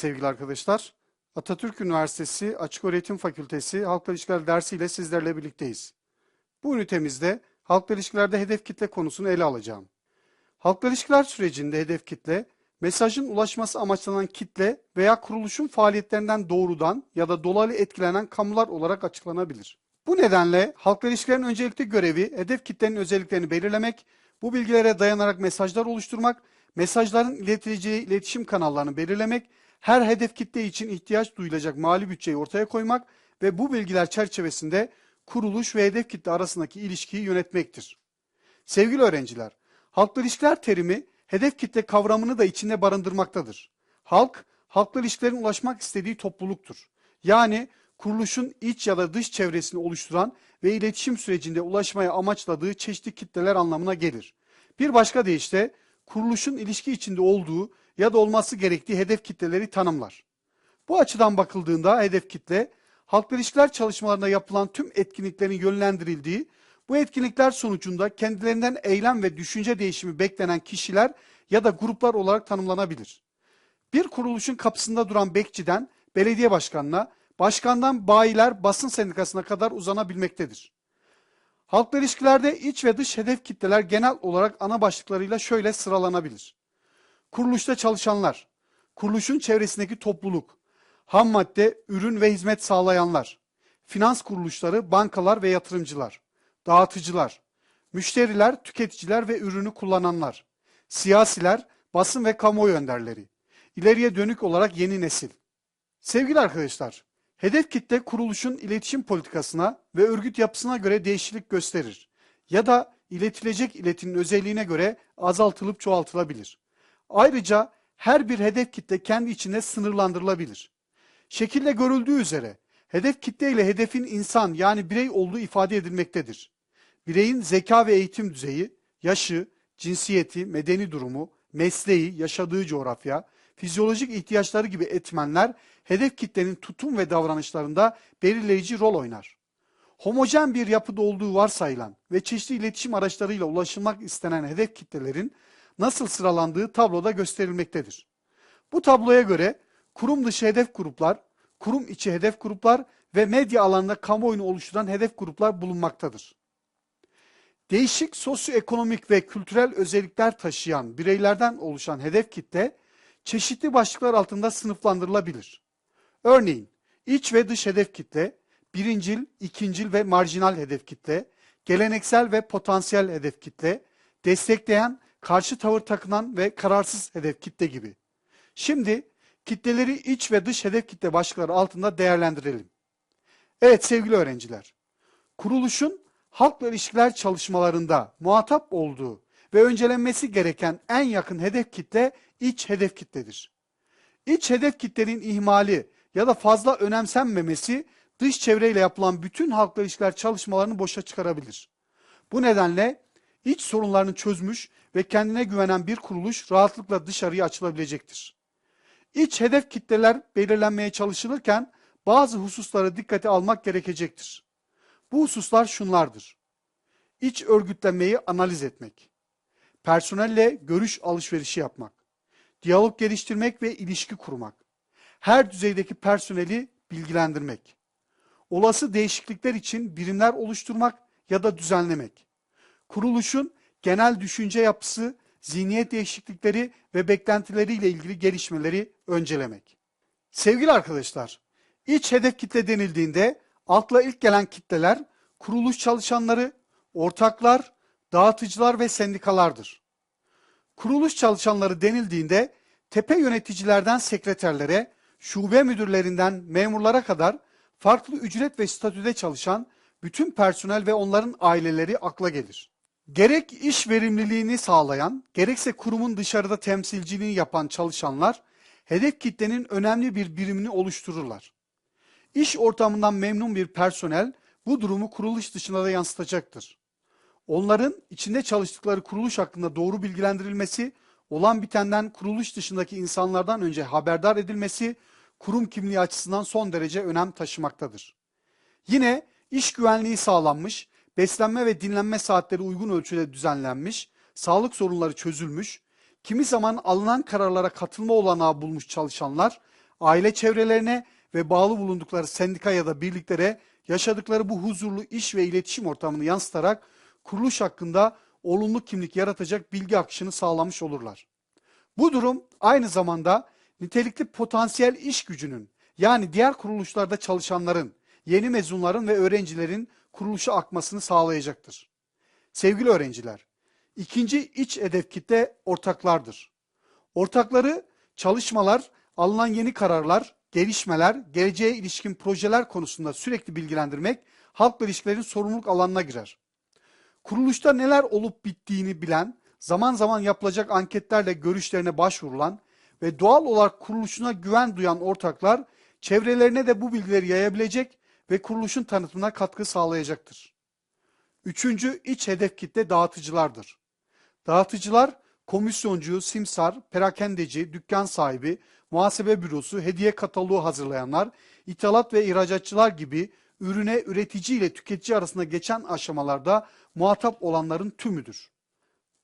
Sevgili arkadaşlar. Atatürk Üniversitesi Açık Öğretim Fakültesi Halkla İlişkiler dersiyle sizlerle birlikteyiz. Bu ünitemizde halkla ilişkilerde hedef kitle konusunu ele alacağım. Halkla ilişkiler sürecinde hedef kitle, mesajın ulaşması amaçlanan kitle veya kuruluşun faaliyetlerinden doğrudan ya da dolaylı etkilenen kamular olarak açıklanabilir. Bu nedenle halkla ilişkilerin öncelikli görevi hedef kitlenin özelliklerini belirlemek, bu bilgilere dayanarak mesajlar oluşturmak, mesajların iletileceği iletişim kanallarını belirlemek, her hedef kitle için ihtiyaç duyulacak mali bütçeyi ortaya koymak ve bu bilgiler çerçevesinde kuruluş ve hedef kitle arasındaki ilişkiyi yönetmektir. Sevgili öğrenciler, halkla ilişkiler terimi hedef kitle kavramını da içinde barındırmaktadır. Halk, halkla ilişkilerin ulaşmak istediği topluluktur. Yani kuruluşun iç ya da dış çevresini oluşturan ve iletişim sürecinde ulaşmaya amaçladığı çeşitli kitleler anlamına gelir. Bir başka deyişle kuruluşun ilişki içinde olduğu ya da olması gerektiği hedef kitleleri tanımlar. Bu açıdan bakıldığında hedef kitle, halkla ilişkiler çalışmalarında yapılan tüm etkinliklerin yönlendirildiği, bu etkinlikler sonucunda kendilerinden eylem ve düşünce değişimi beklenen kişiler ya da gruplar olarak tanımlanabilir. Bir kuruluşun kapısında duran bekçiden belediye başkanına, başkandan bayiler basın sendikasına kadar uzanabilmektedir. Halkla ilişkilerde iç ve dış hedef kitleler genel olarak ana başlıklarıyla şöyle sıralanabilir. Kuruluşta çalışanlar, kuruluşun çevresindeki topluluk, ham madde, ürün ve hizmet sağlayanlar, finans kuruluşları, bankalar ve yatırımcılar, dağıtıcılar, müşteriler, tüketiciler ve ürünü kullananlar, siyasiler, basın ve kamuoyu önderleri, ileriye dönük olarak yeni nesil. Sevgili arkadaşlar, hedef kitle kuruluşun iletişim politikasına ve örgüt yapısına göre değişiklik gösterir ya da iletilecek iletinin özelliğine göre azaltılıp çoğaltılabilir. Ayrıca her bir hedef kitle kendi içinde sınırlandırılabilir. Şekilde görüldüğü üzere hedef kitle ile hedefin insan yani birey olduğu ifade edilmektedir. Bireyin zeka ve eğitim düzeyi, yaşı, cinsiyeti, medeni durumu, mesleği, yaşadığı coğrafya, fizyolojik ihtiyaçları gibi etmenler hedef kitlenin tutum ve davranışlarında belirleyici rol oynar. Homojen bir yapıda olduğu varsayılan ve çeşitli iletişim araçlarıyla ulaşılmak istenen hedef kitlelerin nasıl sıralandığı tabloda gösterilmektedir. Bu tabloya göre kurum dışı hedef gruplar, kurum içi hedef gruplar ve medya alanında kamuoyunu oluşturan hedef gruplar bulunmaktadır. Değişik sosyoekonomik ve kültürel özellikler taşıyan bireylerden oluşan hedef kitle çeşitli başlıklar altında sınıflandırılabilir. Örneğin iç ve dış hedef kitle, birincil, ikincil ve marjinal hedef kitle, geleneksel ve potansiyel hedef kitle, destekleyen, karşı tavır takınan ve kararsız hedef kitle gibi. Şimdi kitleleri iç ve dış hedef kitle başlıkları altında değerlendirelim. Evet sevgili öğrenciler, kuruluşun halkla ilişkiler çalışmalarında muhatap olduğu ve öncelenmesi gereken en yakın hedef kitle iç hedef kitledir. İç hedef kitlenin ihmali ya da fazla önemsenmemesi dış çevreyle yapılan bütün halkla ilişkiler çalışmalarını boşa çıkarabilir. Bu nedenle iç sorunlarını çözmüş ve kendine güvenen bir kuruluş rahatlıkla dışarıya açılabilecektir. İç hedef kitleler belirlenmeye çalışılırken bazı hususları dikkate almak gerekecektir. Bu hususlar şunlardır. İç örgütlenmeyi analiz etmek, personelle görüş alışverişi yapmak, diyalog geliştirmek ve ilişki kurmak, her düzeydeki personeli bilgilendirmek, olası değişiklikler için birimler oluşturmak ya da düzenlemek, kuruluşun genel düşünce yapısı, zihniyet değişiklikleri ve beklentileriyle ilgili gelişmeleri öncelemek. Sevgili arkadaşlar, iç hedef kitle denildiğinde akla ilk gelen kitleler kuruluş çalışanları, ortaklar, dağıtıcılar ve sendikalardır. Kuruluş çalışanları denildiğinde tepe yöneticilerden sekreterlere, şube müdürlerinden memurlara kadar farklı ücret ve statüde çalışan bütün personel ve onların aileleri akla gelir. Gerek iş verimliliğini sağlayan, gerekse kurumun dışarıda temsilciliğini yapan çalışanlar, hedef kitlenin önemli bir birimini oluştururlar. İş ortamından memnun bir personel bu durumu kuruluş dışına da yansıtacaktır. Onların içinde çalıştıkları kuruluş hakkında doğru bilgilendirilmesi, olan bitenden kuruluş dışındaki insanlardan önce haberdar edilmesi, kurum kimliği açısından son derece önem taşımaktadır. Yine iş güvenliği sağlanmış, beslenme ve dinlenme saatleri uygun ölçüde düzenlenmiş, sağlık sorunları çözülmüş, kimi zaman alınan kararlara katılma olanağı bulmuş çalışanlar, aile çevrelerine ve bağlı bulundukları sendika ya da birliklere yaşadıkları bu huzurlu iş ve iletişim ortamını yansıtarak kuruluş hakkında olumlu kimlik yaratacak bilgi akışını sağlamış olurlar. Bu durum aynı zamanda nitelikli potansiyel iş gücünün yani diğer kuruluşlarda çalışanların, yeni mezunların ve öğrencilerin kuruluşa akmasını sağlayacaktır. Sevgili öğrenciler, ikinci iç hedef kitle ortaklardır. Ortakları çalışmalar, alınan yeni kararlar, gelişmeler, geleceğe ilişkin projeler konusunda sürekli bilgilendirmek halkla ilişkilerin sorumluluk alanına girer. Kuruluşta neler olup bittiğini bilen, zaman zaman yapılacak anketlerle görüşlerine başvurulan ve doğal olarak kuruluşuna güven duyan ortaklar çevrelerine de bu bilgileri yayabilecek ve kuruluşun tanıtımına katkı sağlayacaktır. Üçüncü iç hedef kitle dağıtıcılardır. Dağıtıcılar komisyoncu, simsar, perakendeci, dükkan sahibi, muhasebe bürosu, hediye kataloğu hazırlayanlar, ithalat ve ihracatçılar gibi ürüne üretici ile tüketici arasında geçen aşamalarda muhatap olanların tümüdür.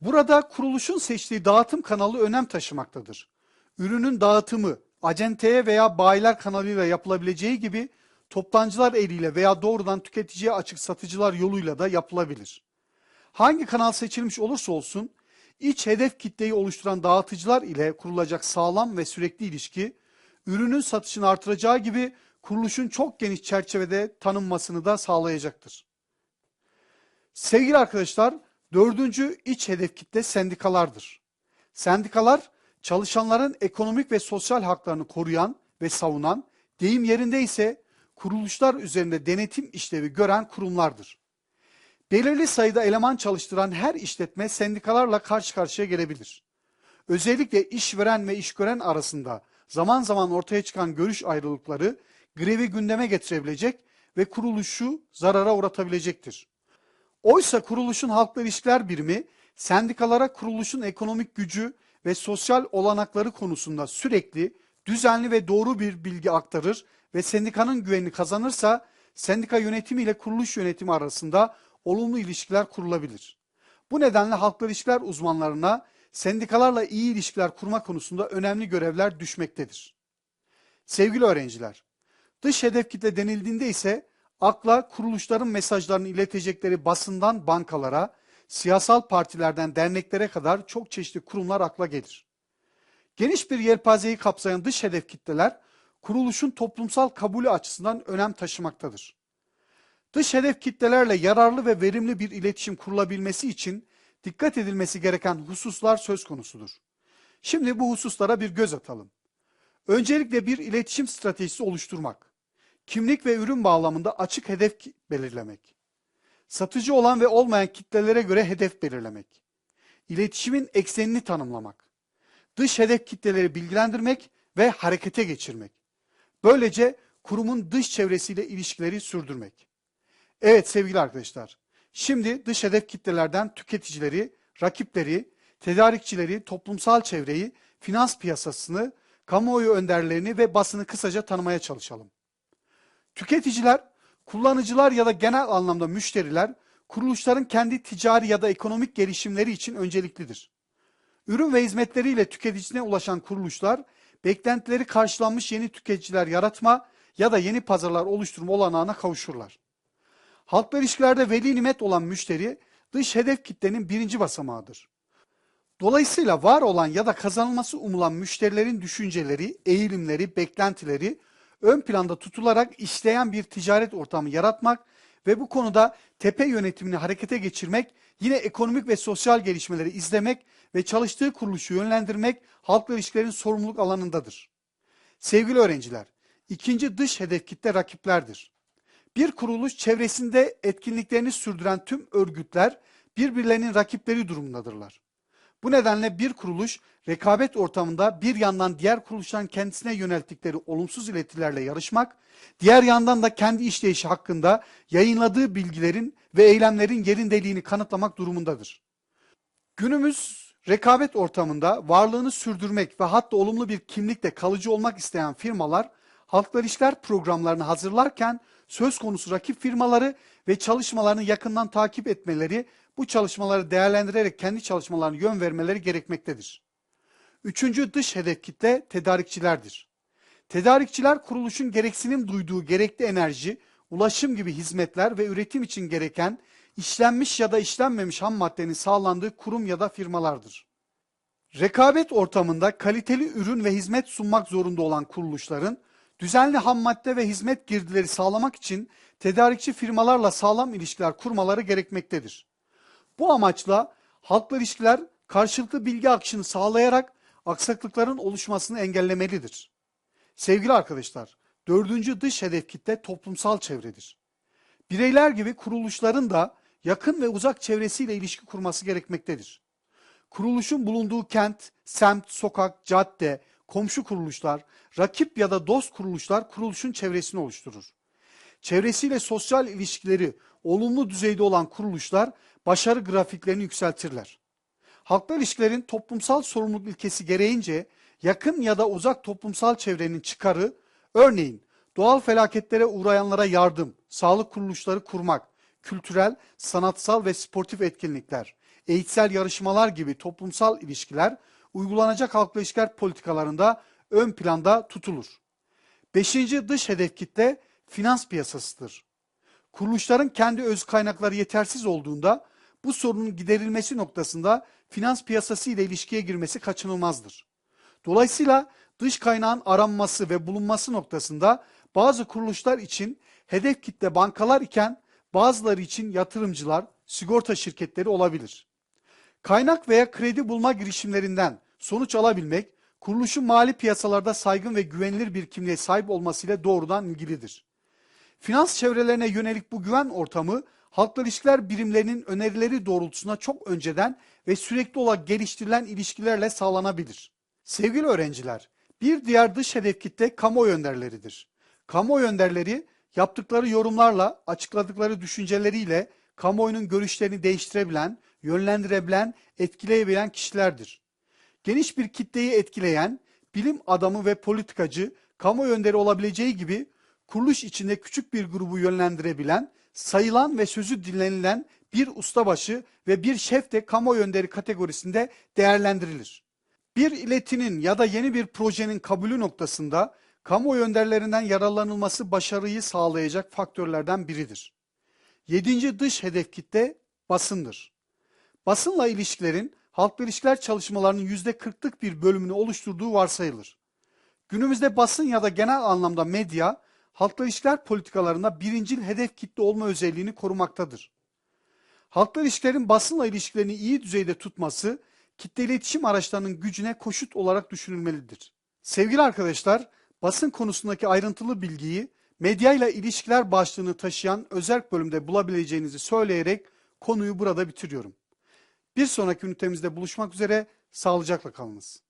Burada kuruluşun seçtiği dağıtım kanalı önem taşımaktadır. Ürünün dağıtımı acenteye veya bayiler kanalıyla yapılabileceği gibi toptancılar eliyle veya doğrudan tüketiciye açık satıcılar yoluyla da yapılabilir. Hangi kanal seçilmiş olursa olsun iç hedef kitleyi oluşturan dağıtıcılar ile kurulacak sağlam ve sürekli ilişki ürünün satışını artıracağı gibi kuruluşun çok geniş çerçevede tanınmasını da sağlayacaktır. Sevgili arkadaşlar, dördüncü iç hedef kitle sendikalardır. Sendikalar, çalışanların ekonomik ve sosyal haklarını koruyan ve savunan, deyim yerinde ise kuruluşlar üzerinde denetim işlevi gören kurumlardır. Belirli sayıda eleman çalıştıran her işletme sendikalarla karşı karşıya gelebilir. Özellikle işveren ve işgören arasında zaman zaman ortaya çıkan görüş ayrılıkları grevi gündeme getirebilecek ve kuruluşu zarara uğratabilecektir. Oysa kuruluşun halkla ilişkiler birimi sendikalara kuruluşun ekonomik gücü ve sosyal olanakları konusunda sürekli düzenli ve doğru bir bilgi aktarır ve sendikanın güvenini kazanırsa sendika yönetimi ile kuruluş yönetimi arasında olumlu ilişkiler kurulabilir. Bu nedenle halkla ilişkiler uzmanlarına sendikalarla iyi ilişkiler kurma konusunda önemli görevler düşmektedir. Sevgili öğrenciler, dış hedef kitle denildiğinde ise akla kuruluşların mesajlarını iletecekleri basından bankalara, siyasal partilerden derneklere kadar çok çeşitli kurumlar akla gelir. Geniş bir yelpazeyi kapsayan dış hedef kitleler kuruluşun toplumsal kabulü açısından önem taşımaktadır. Dış hedef kitlelerle yararlı ve verimli bir iletişim kurulabilmesi için dikkat edilmesi gereken hususlar söz konusudur. Şimdi bu hususlara bir göz atalım. Öncelikle bir iletişim stratejisi oluşturmak. Kimlik ve ürün bağlamında açık hedef belirlemek. Satıcı olan ve olmayan kitlelere göre hedef belirlemek. İletişimin eksenini tanımlamak. Dış hedef kitleleri bilgilendirmek ve harekete geçirmek. Böylece kurumun dış çevresiyle ilişkileri sürdürmek. Evet sevgili arkadaşlar, şimdi dış hedef kitlelerden tüketicileri, rakipleri, tedarikçileri, toplumsal çevreyi, finans piyasasını, kamuoyu önderlerini ve basını kısaca tanımaya çalışalım. Tüketiciler, kullanıcılar ya da genel anlamda müşteriler, kuruluşların kendi ticari ya da ekonomik gelişimleri için önceliklidir. Ürün ve hizmetleriyle tüketicisine ulaşan kuruluşlar, beklentileri karşılanmış yeni tüketiciler yaratma ya da yeni pazarlar oluşturma olanağına kavuşurlar. Halkla ilişkilerde veli nimet olan müşteri, dış hedef kitlenin birinci basamağıdır. Dolayısıyla var olan ya da kazanılması umulan müşterilerin düşünceleri, eğilimleri, beklentileri ön planda tutularak işleyen bir ticaret ortamı yaratmak ve bu konuda tepe yönetimini harekete geçirmek, yine ekonomik ve sosyal gelişmeleri izlemek ve çalıştığı kuruluşu yönlendirmek halkla ilişkilerin sorumluluk alanındadır. Sevgili öğrenciler, ikinci dış hedef kitle rakiplerdir. Bir kuruluş çevresinde etkinliklerini sürdüren tüm örgütler birbirlerinin rakipleri durumundadırlar. Bu nedenle bir kuruluş rekabet ortamında bir yandan diğer kuruluşların kendisine yönelttikleri olumsuz iletilerle yarışmak, diğer yandan da kendi işleyişi hakkında yayınladığı bilgilerin ve eylemlerin yerindeliğini kanıtlamak durumundadır. Günümüz rekabet ortamında varlığını sürdürmek ve hatta olumlu bir kimlikle kalıcı olmak isteyen firmalar halkla ilişkiler programlarını hazırlarken söz konusu rakip firmaları ve çalışmalarını yakından takip etmeleri, bu çalışmaları değerlendirerek kendi çalışmalarını yön vermeleri gerekmektedir. Üçüncü dış hedef kitle tedarikçilerdir. Tedarikçiler kuruluşun gereksinim duyduğu gerekli enerji, ulaşım gibi hizmetler ve üretim için gereken işlenmiş ya da işlenmemiş ham maddenin sağlandığı kurum ya da firmalardır. Rekabet ortamında kaliteli ürün ve hizmet sunmak zorunda olan kuruluşların düzenli ham madde ve hizmet girdileri sağlamak için tedarikçi firmalarla sağlam ilişkiler kurmaları gerekmektedir. Bu amaçla halkla ilişkiler karşılıklı bilgi akışını sağlayarak aksaklıkların oluşmasını engellemelidir. Sevgili arkadaşlar, dördüncü dış hedef kitle toplumsal çevredir. Bireyler gibi kuruluşların da yakın ve uzak çevresiyle ilişki kurması gerekmektedir. Kuruluşun bulunduğu kent, semt, sokak, cadde, komşu kuruluşlar, rakip ya da dost kuruluşlar kuruluşun çevresini oluşturur. Çevresiyle sosyal ilişkileri olumlu düzeyde olan kuruluşlar başarı grafiklerini yükseltirler. Halkla ilişkilerin toplumsal sorumluluk ilkesi gereğince yakın ya da uzak toplumsal çevrenin çıkarı, örneğin doğal felaketlere uğrayanlara yardım, sağlık kuruluşları kurmak, kültürel, sanatsal ve sportif etkinlikler, eğitsel yarışmalar gibi toplumsal ilişkiler uygulanacak halkla ilişkiler politikalarında ön planda tutulur. Beşinci dış hedef kitle finans piyasasıdır. Kuruluşların kendi öz kaynakları yetersiz olduğunda bu sorunun giderilmesi noktasında finans piyasası ile ilişkiye girmesi kaçınılmazdır. Dolayısıyla dış kaynağın aranması ve bulunması noktasında bazı kuruluşlar için hedef kitle bankalar iken bazıları için yatırımcılar, sigorta şirketleri olabilir. Kaynak veya kredi bulma girişimlerinden sonuç alabilmek, kuruluşun mali piyasalarda saygın ve güvenilir bir kimliğe sahip olmasıyla doğrudan ilgilidir. Finans çevrelerine yönelik bu güven ortamı halkla ilişkiler birimlerinin önerileri doğrultusunda çok önceden ve sürekli olarak geliştirilen ilişkilerle sağlanabilir. Sevgili öğrenciler, bir diğer dış hedef kitle kamuoyu önderleridir. Kamuoyu önderleri yaptıkları yorumlarla, açıkladıkları düşünceleriyle kamuoyunun görüşlerini değiştirebilen, yönlendirebilen, etkileyebilen kişilerdir. Geniş bir kitleyi etkileyen, bilim adamı ve politikacı, kamuoyu önderi olabileceği gibi kuruluş içinde küçük bir grubu yönlendirebilen, sayılan ve sözü dinlenilen bir ustabaşı ve bir şef de kamuoyu önderi kategorisinde değerlendirilir. Bir iletinin ya da yeni bir projenin kabulü noktasında kamuoyu önderlerinden yararlanılması başarıyı sağlayacak faktörlerden biridir. Yedinci dış hedef kitle basındır. Basınla ilişkilerin halkla ilişkiler çalışmalarının yüzde kırklık bir bölümünü oluşturduğu varsayılır. Günümüzde basın ya da genel anlamda medya, halkla ilişkiler politikalarında birincil hedef kitle olma özelliğini korumaktadır. Halkla ilişkilerin basınla ilişkilerini iyi düzeyde tutması, kitle iletişim araçlarının gücüne koşut olarak düşünülmelidir. Sevgili arkadaşlar, basın konusundaki ayrıntılı bilgiyi medyayla ilişkiler başlığını taşıyan özel bölümde bulabileceğinizi söyleyerek konuyu burada bitiriyorum. Bir sonraki ünitemizde buluşmak üzere, sağlıcakla kalınız.